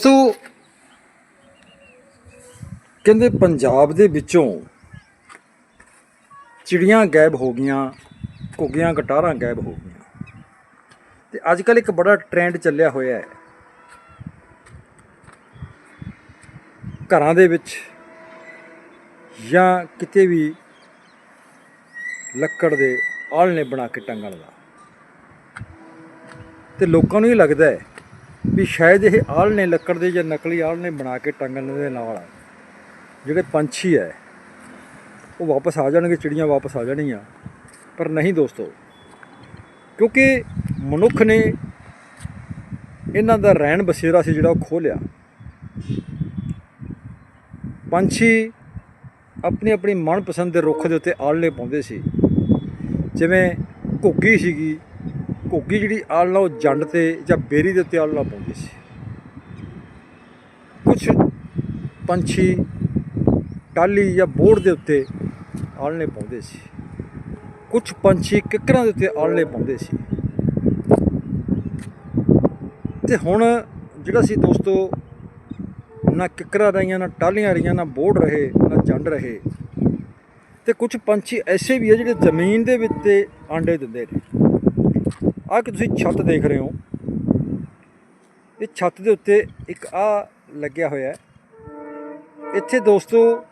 ਦੋਸਤੋ, ਕਹਿੰਦੇ ਪੰਜਾਬ ਦੇ ਵਿੱਚੋਂ ਚਿੜੀਆਂ ਗਾਇਬ ਹੋ ਗਈਆਂ, ਘੁੱਗੀਆਂ ਗਟਾਰਾਂ ਗਾਇਬ ਹੋ ਗਈਆਂ। ਤੇ ਅੱਜ ਕੱਲ ਇੱਕ ਬੜਾ ਟ੍ਰੈਂਡ ਚੱਲਿਆ ਹੋਇਆ ਹੈ। ਘਰਾਂ ਦੇ ਵਿੱਚ ਜਾਂ ਕਿਤੇ ਵੀ ਲੱਕੜ ਦੇ ਆਲਣੇ ਬਣਾ ਕੇ ਟੰਗਣ ਦਾ। ਤੇ ਲੋਕਾਂ ਨੂੰ ਇਹ ਲੱਗਦਾ ਹੈ ਵੀ ਸ਼ਾਇਦ ਇਹ ਆਲ਼ ਨੇ ਲੱਕੜ ਦੇ ਜਾਂ ਨਕਲੀ ਆਲ਼ ਨੇ ਬਣਾ ਕੇ ਟੰਗਣ ਦੇ ਨਾਲ ਜਿਹੜੇ ਪੰਛੀ ਹੈ ਉਹ ਵਾਪਸ ਆ ਜਾਣਗੇ, ਚਿੜੀਆਂ ਵਾਪਸ ਆ ਜਾਣਗੀਆਂ ਪਰ ਨਹੀਂ ਦੋਸਤੋ, ਕਿਉਂਕਿ ਮਨੁੱਖ ਨੇ ਇਹਨਾਂ ਦਾ ਰਹਿਣ ਬਸੇਰਾ ਸੀ ਜਿਹੜਾ ਉਹ ਖੋਹ ਲਿਆ ਪੰਛੀ ਆਪਣੀ ਆਪਣੀ ਮਨਪਸੰਦ ਦੇ ਰੁੱਖ ਦੇ ਉੱਤੇ ਆਲਣੇ ਪਾਉਂਦੇ ਸੀ। ਜਿਵੇਂ ਘੁੱਗੀ ਸੀਗੀ ਘੁੱਗੀ ਜਿਹੜੀ ਆਲਣਾ ਉਹ ਜੰਡ ਤੇ ਜਾਂ ਬੇਰੀ ਦੇ ਉੱਤੇ ਆਲਣਾ ਪਾਉਂਦੀ ਸੀ। ਕੁਝ ਪੰਛੀ ਟਾਲੀ ਜਾਂ ਬੋੜ ਦੇ ਉੱਤੇ ਆਲਣੇ ਪਾਉਂਦੇ ਸੀ। ਕੁਝ ਪੰਛੀ ਕਿੱਕਰਾਂ ਦੇ ਉੱਤੇ ਆਲਣੇ ਪਾਉਂਦੇ ਸੀ। ਤੇ ਹੁਣ ਜਿਹੜਾ ਸੀ ਦੋਸਤੋ, ਨਾ ਕਿੱਕਰਾਂ ਰਹੀਆਂ, ਨਾ ਟਾਲੀਆਂ ਰਹੀਆਂ, ਨਾ ਬੋੜ ਰਹੇ, ਨਾ ਜੰਡ ਰਹੇ, ਤੇ ਕੁਝ ਪੰਛੀ ਐਸੇ ਵੀ ਆ ਜਿਹੜੇ ਜ਼ਮੀਨ ਦੇ ਵਿੱਚ ਤੇ ਆਂਡੇ ਦਿੰਦੇ ਨੇ ਆਹ ਕਿ ਤੁਸੀਂ ਛੱਤ ਦੇਖ ਰਹੇ ਹੋ। ਇਹ ਛੱਤ ਦੇ ਉੱਤੇ ਇੱਕ ਆ ਲੱਗਿਆ ਹੋਇਆ ਇੱਥੇ ਦੋਸਤੋ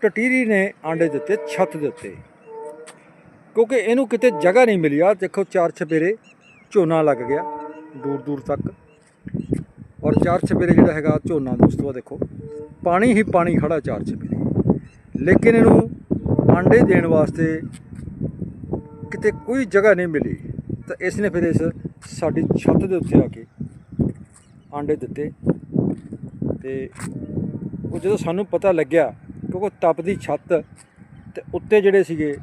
ਟਟੀਰੀ ਨੇ ਆਂਡੇ ਦਿੱਤੇ ਛੱਤ ਦੇ ਉੱਤੇ। ਕਿਉਂਕਿ ਇਹਨੂੰ ਕਿਤੇ ਜਗ੍ਹਾ ਨਹੀਂ ਮਿਲੀ। ਆ ਦੇਖੋ ਚਾਰ ਛਪੇਰੇ, ਝੋਨਾ ਲੱਗ ਗਿਆ ਦੂਰ ਦੂਰ ਤੱਕ। ਔਰ ਚਾਰ ਛਪੇਰੇ ਜਿਹੜਾ ਹੈਗਾ ਝੋਨਾ ਦੋਸਤੋ ਆ ਦੇਖੋ। ਪਾਣੀ ਹੀ ਪਾਣੀ ਖੜਾ ਚਾਰ ਛਪੇਰੇ। ਲੇਕਿਨ ਇਹਨੂੰ ਆਂਡੇ ਦੇਣ ਵਾਸਤੇ ਕਿਤੇ ਕੋਈ ਜਗ੍ਹਾ ਨਹੀਂ ਮਿਲੀ। ਤਾਂ ਇਸ ਨੇ ਫਿਰ ਇਸ ਸਾਡੀ ਛੱਤ ਦੇ ਉੱਤੇ ਆ ਕੇ ਆਂਡੇ ਦਿੱਤੇ ਤੇ ਉਹ ਜਦੋਂ ਸਾਨੂੰ ਪਤਾ ਲੱਗਿਆ ਕਿਉਂਕਿ ਤਪਦੀ ਛੱਤ ਤੇ ਉੱਤੇ ਜਿਹੜੇ ਸੀਗੇ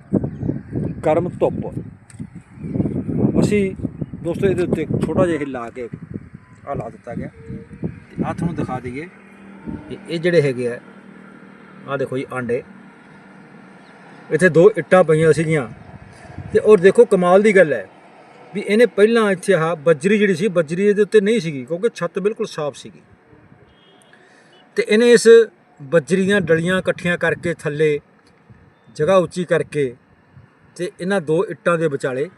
ਗਰਮ ਧੁੱਪ, ਅਸੀਂ ਦੋਸਤੋ ਇਹਦੇ ਉੱਤੇ ਛੋਟਾ ਜਿਹਾ ਲਾ ਕੇ ਆ ਲਾ ਦਿੱਤਾ ਗਿਆ ਤੇ ਆ ਤੁਹਾਨੂੰ ਦਿਖਾ ਦਈਏ ਕਿ ਇਹ ਜਿਹੜੇ ਹੈਗੇ ਆ ਆ ਦੇਖੋ ਜੀ ਆਂਡੇ। ਇੱਥੇ ਦੋ ਇੱਟਾਂ ਪਈਆਂ ਸੀਗੀਆਂ ਤੇ ਔਰ ਦੇਖੋ ਕਮਾਲ ਦੀ ਗੱਲ ਹੈ ਵੀ ਇਹਨੇ ਪਹਿਲਾਂ ਇੱਥੇ ਆ ਬੱਜਰੀ ਜਿਹੜੀ ਸੀ, ਬੱਜਰੀ ਇਹਦੇ ਉੱਤੇ ਨਹੀਂ ਸੀਗੀ, ਕਿਉਂਕਿ ਛੱਤ ਬਿਲਕੁਲ ਸਾਫ਼ ਸੀਗੀ। ਤੇ ਇਹਨੇ ਇਸ ਬੱਜਰੀ ਦੀਆਂ ਡਲੀਆਂ ਇਕੱਠੀਆਂ ਕਰਕੇ ਥੱਲੇ ਜਗ੍ਹਾ ਉੱਚੀ ਕਰਕੇ ਤੇ ਇਹਨਾਂ ਦੋ ਇੱਟਾਂ ਦੇ ਵਿਚਾਲੇ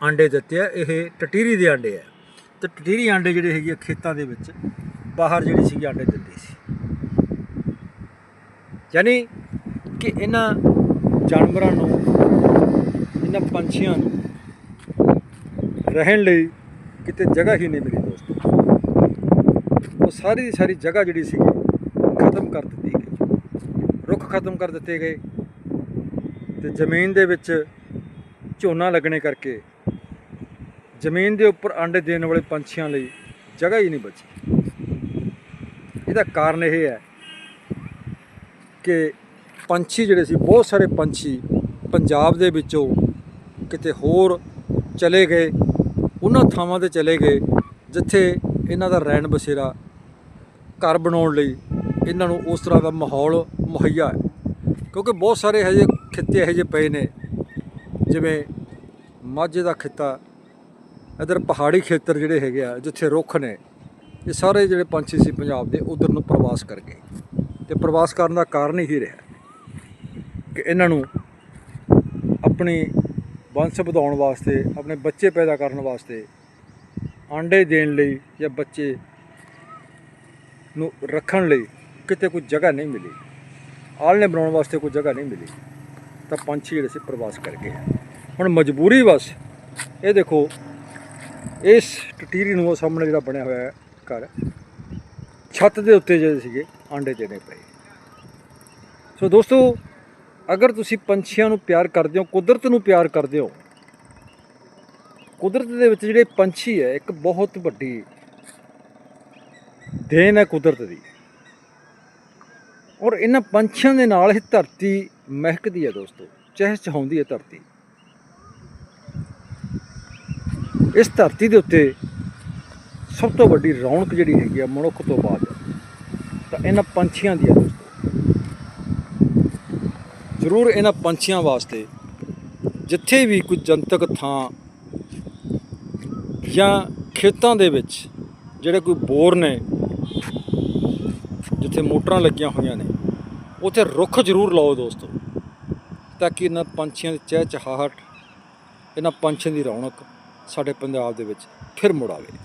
ਆਂਡੇ ਦਿੱਤੇ ਆ। ਇਹ ਟਟੀਰੀ ਦੇ ਆਂਡੇ ਆ। ਤੇ ਟਟੀਰੀ ਆਂਡੇ ਜਿਹੜੇ ਹੈਗੇ ਆ ਖੇਤਾਂ ਦੇ ਵਿੱਚ, ਬਾਹਰ ਜਿਹੜੀ ਸੀ ਆਂਡੇ ਦਿੰਦੀ ਸੀ। ਯਾਨੀ ਕਿ ਇਹਨਾਂ ਜਾਨਵਰਾਂ ਨੂੰ, ਇਹਨਾਂ ਪੰਛੀਆਂ ਨੂੰ ਰਹਿਣ ਲਈ ਕਿਤੇ ਜਗ੍ਹਾ ਹੀ ਨਹੀਂ ਮਿਲੀ ਦੋਸਤੋ। ਉਹ ਸਾਰੀ ਦੀ ਸਾਰੀ ਜਗ੍ਹਾ ਜਿਹੜੀ ਸੀ ਖਤਮ ਕਰ ਦਿੱਤੀ ਗਈ। ਰੁੱਖ ਖਤਮ ਕਰ ਦਿੱਤੇ ਗਏ ਤੇ ਜ਼ਮੀਨ ਦੇ ਵਿੱਚ ਝੋਨਾ ਲੱਗਣੇ ਕਰਕੇ ਜ਼ਮੀਨ ਦੇ ਉੱਪਰ ਆਂਡੇ ਦੇਣ ਵਾਲੇ ਪੰਛੀਆਂ ਲਈ ਜਗ੍ਹਾ ਹੀ ਨਹੀਂ ਬਚੀ। ਇਹਦਾ ਕਾਰਨ ਇਹ ਹੈ ਕਿ ਪੰਛੀ ਜਿਹੜੇ ਸੀ, ਬਹੁਤ ਸਾਰੇ ਪੰਛੀ ਪੰਜਾਬ ਦੇ ਵਿੱਚੋਂ ਕਿਤੇ ਹੋਰ ਚਲੇ ਗਏ। ਉਹਨਾਂ ਥਾਵਾਂ ਤੇ ਚਲੇ ਗਏ, ਜਿੱਥੇ ਇਹਨਾਂ ਦਾ ਰਹਿਣ ਬਸੇਰਾ, ਘਰ ਬਣਾਉਣ ਲਈ ਇਹਨਾਂ ਨੂੰ ਉਸ ਤਰ੍ਹਾਂ ਦਾ ਮਾਹੌਲ ਮੁਹੱਈਆ ਹੈ। ਕਿਉਂਕਿ ਬਹੁਤ ਸਾਰੇ ਇਹੋ ਜਿਹੇ ਖਿੱਤੇ ਇਹੋ ਜਿਹੇ ਪਏ ਨੇ, ਜਿਵੇਂ ਮਾਝੇ ਦਾ ਖਿੱਤਾ, ਇਧਰ ਪਹਾੜੀ ਖੇਤਰ ਜਿਹੜੇ ਹੈਗੇ ਆ, ਜਿੱਥੇ ਰੁੱਖ ਨੇ, ਇਹ ਸਾਰੇ ਜਿਹੜੇ ਪੰਛੀ ਸੀ ਪੰਜਾਬ ਦੇ, ਉਧਰ ਨੂੰ ਪ੍ਰਵਾਸ ਕਰ ਗਏ। ਤੇ ਪ੍ਰਵਾਸ ਕਰਨ ਦਾ ਕਾਰਨ ਹੀ ਰਿਹਾ ਕਿ ਇਹਨਾਂ ਨੂੰ ਆਪਣੀ ਵੰਸ਼ ਵਧਾਉਣ ਵਾਸਤੇ, ਆਪਣੇ ਬੱਚੇ ਪੈਦਾ ਕਰਨ ਵਾਸਤੇ, ਆਂਡੇ ਦੇਣ ਲਈ ਜਾਂ ਬੱਚੇ ਨੂੰ ਰੱਖਣ ਲਈ ਕਿਤੇ ਕੋਈ ਜਗ੍ਹਾ ਨਹੀਂ ਮਿਲੀ। ਆਲਣੇ ਬਣਾਉਣ ਵਾਸਤੇ ਕੋਈ ਜਗ੍ਹਾ ਨਹੀਂ ਮਿਲੀ। ਤਾਂ ਪੰਛੀ ਜਿਹੜੇ ਸੀ ਪ੍ਰਵਾਸ ਕਰ ਗਏ ਹੁਣ ਮਜਬੂਰੀ ਵਸ ਇਹ ਦੇਖੋ, ਇਸ ਟਟੀਰੀ ਨੂੰ ਉਹ ਸਾਹਮਣੇ ਜਿਹੜਾ ਬਣਿਆ ਹੋਇਆ ਹੈ ਘਰ, ਛੱਤ ਦੇ ਉੱਤੇ ਜਿਹੜੇ ਸੀਗੇ, ਆਂਡੇ ਦੇਣੇ ਪਏ। ਸੋ ਦੋਸਤੋ ਅਗਰ ਤੁਸੀਂ ਪੰਛੀਆਂ ਨੂੰ ਪਿਆਰ ਕਰਦੇ ਹੋ, ਕੁਦਰਤ ਨੂੰ ਪਿਆਰ ਕਰਦੇ ਹੋ, ਕੁਦਰਤ ਦੇ ਵਿੱਚ ਜਿਹੜੇ ਪੰਛੀ ਹੈ, ਇੱਕ ਬਹੁਤ ਵੱਡੀ ਦੇਣ ਹੈ ਕੁਦਰਤ ਦੀ। ਔਰ ਇਹਨਾਂ ਪੰਛੀਆਂ ਦੇ ਨਾਲ ਹੀ ਧਰਤੀ ਮਹਿਕਦੀ ਹੈ ਦੋਸਤੋ ਚਹਿਚਹਾਉਂਦੀ ਹੈ ਧਰਤੀ। ਇਸ ਧਰਤੀ ਦੇ ਉੱਤੇ ਸਭ ਤੋਂ ਵੱਡੀ ਰੌਣਕ ਜਿਹੜੀ ਹੈਗੀ ਆ ਮਨੁੱਖ ਤੋਂ ਬਾਅਦ, ਤਾਂ ਇਹਨਾਂ ਪੰਛੀਆਂ ਦੀ ਹੈ ਦੋਸਤੋ। ਜ਼ਰੂਰ ਇਹਨਾਂ ਪੰਛੀਆਂ ਵਾਸਤੇ ਜਿੱਥੇ ਵੀ ਕੋਈ ਜਨਤਕ ਥਾਂ ਜਾਂ ਖੇਤਾਂ ਦੇ ਵਿੱਚ ਜਿਹੜੇ ਕੋਈ ਬੋਰ ਨੇ, ਜਿੱਥੇ ਮੋਟਰਾਂ ਲੱਗੀਆਂ ਹੋਈਆਂ ਨੇ, ਉੱਥੇ ਰੁੱਖ ਜ਼ਰੂਰ ਲਾਓ ਦੋਸਤੋ, ਤਾਂ ਕਿ ਇਹਨਾਂ ਪੰਛੀਆਂ ਦੀ ਚਹਿਚਹਾਹਟ ਇਹਨਾਂ ਪੰਛੀਆਂ ਦੀ ਰੌਣਕ ਸਾਡੇ ਪੰਜਾਬ ਦੇ ਵਿੱਚ ਫਿਰ ਮੁੜ ਆਵੇ।